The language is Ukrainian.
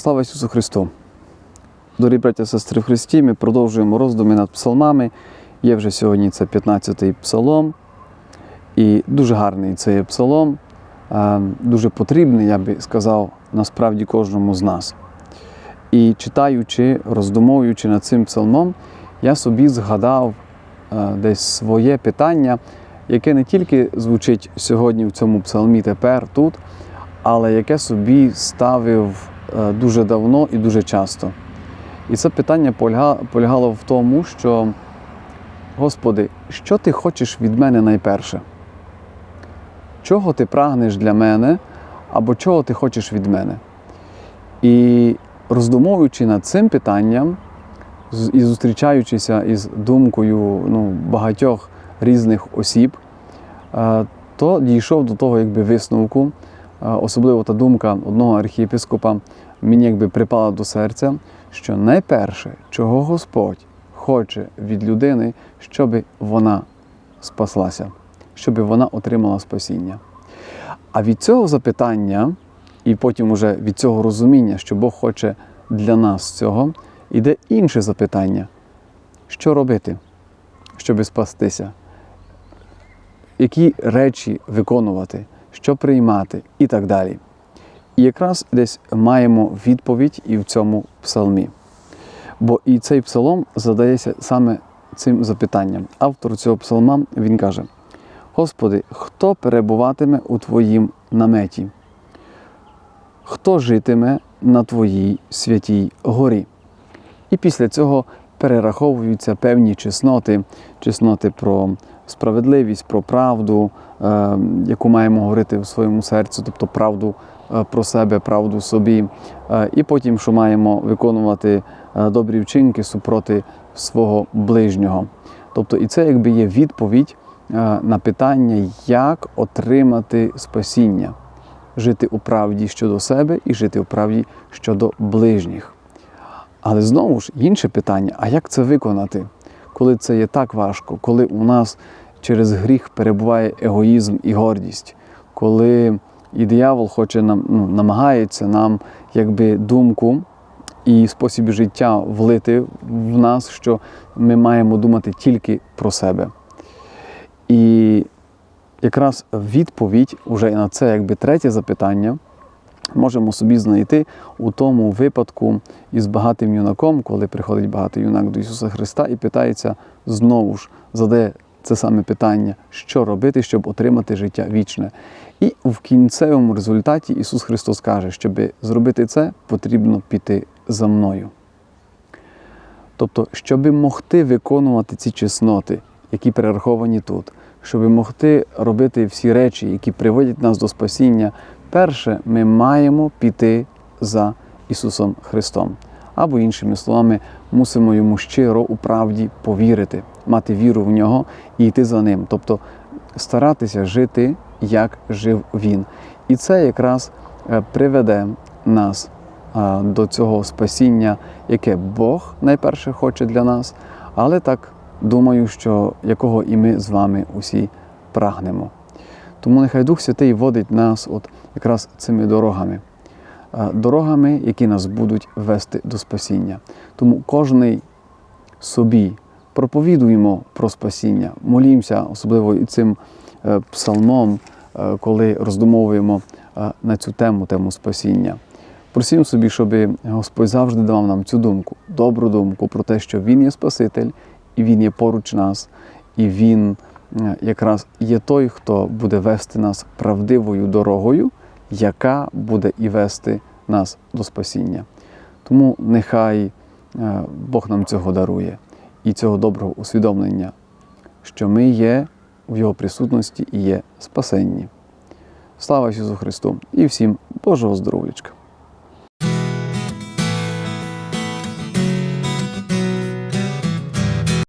Слава Ісусу Христу! Дорогі браття сестри в Христі, ми продовжуємо роздуми над псалмами. Є вже сьогодні це 15-й псалом. І дуже гарний цей псалом, е, дуже потрібний, я би сказав, насправді кожному з нас. І читаючи, роздумовуючи над цим псалмом, я собі згадав е, десь своє питання, яке не тільки звучить сьогодні в цьому псалмі тепер, тут, але яке собі ставив дуже давно і дуже часто. І це питання полягало в тому, що, Господи, що ти хочеш від мене найперше? Чого ти прагнеш для мене, або чого ти хочеш від мене? І роздумовуючи над цим питанням і зустрічаючися із думкою ну, багатьох різних осіб, е, то дійшов до того якби, висновку, е, особливо та думка одного архієпископа мені якби припала до серця, що найперше, чого Господь хоче від людини, щоб вона спаслася, щоб вона отримала спасіння. А від цього запитання, і потім уже від цього розуміння, що Бог хоче для нас цього, іде інше запитання: що робити, щоб спастися? Які речі виконувати, що приймати і так далі. І якраз десь маємо відповідь і в цьому псалмі. Бо і цей псалом задається саме цим запитанням. Автор цього псалма він каже: Господи, хто перебуватиме у Твоїм наметі? Хто житиме на Твоїй святій горі? І після цього перераховуються певні чесноти, чесноти про справедливість, про правду, е, яку маємо говорити в своєму серці, тобто правду е, про себе, правду собі. Е, І потім, що маємо виконувати добрі вчинки супроти свого ближнього. Тобто, і це якби є відповідь на питання, як отримати спасіння, жити у правді щодо себе і жити у правді щодо ближніх. Але знову ж інше питання: а як це виконати, коли це є так важко, коли у нас через гріх перебуває егоїзм і гордість, коли і диявол хоче нам ну, намагається нам якби думку і спосіб життя влити в нас, що ми маємо думати тільки про себе. І якраз відповідь уже на це якби третє запитання можемо собі знайти у тому випадку із багатим юнаком, коли приходить багатий юнак до Ісуса Христа і питається знову ж, задає це саме питання, що робити, щоб отримати життя вічне. І в кінцевому результаті Ісус Христос каже, щоб зробити це, потрібно піти за мною. Тобто, щоб могти виконувати ці чесноти, які перераховані тут, щоб могти робити всі речі, які приводять нас до спасіння, перше ми маємо піти за Ісусом Христом. Або, іншими словами, мусимо йому щиро у правді повірити, мати віру в нього і йти за ним. Тобто старатися жити, як жив він. І це якраз е, приведе нас до цього спасіння, яке Бог найперше хоче для нас, але так думаю, що якого і ми з вами усі прагнемо. Тому нехай Дух Святий водить нас от якраз цими дорогами, дорогами, які нас будуть вести до спасіння. Тому кожний собі проповідуємо про спасіння, молімося, особливо і цим е, псалмом, е, коли роздумовуємо е, на цю тему, тему спасіння. Просім собі, щоб Господь завжди давав нам цю думку, добру думку про те, що Він є Спаситель, і Він є поруч нас, і Він якраз є той, хто буде вести нас правдивою дорогою, яка буде і вести нас до спасіння. Тому нехай е, Бог нам цього дарує і цього доброго усвідомлення, що ми є в Його присутності і є спасенні. Слава Ісусу Христу і всім Божого здоров'ячка!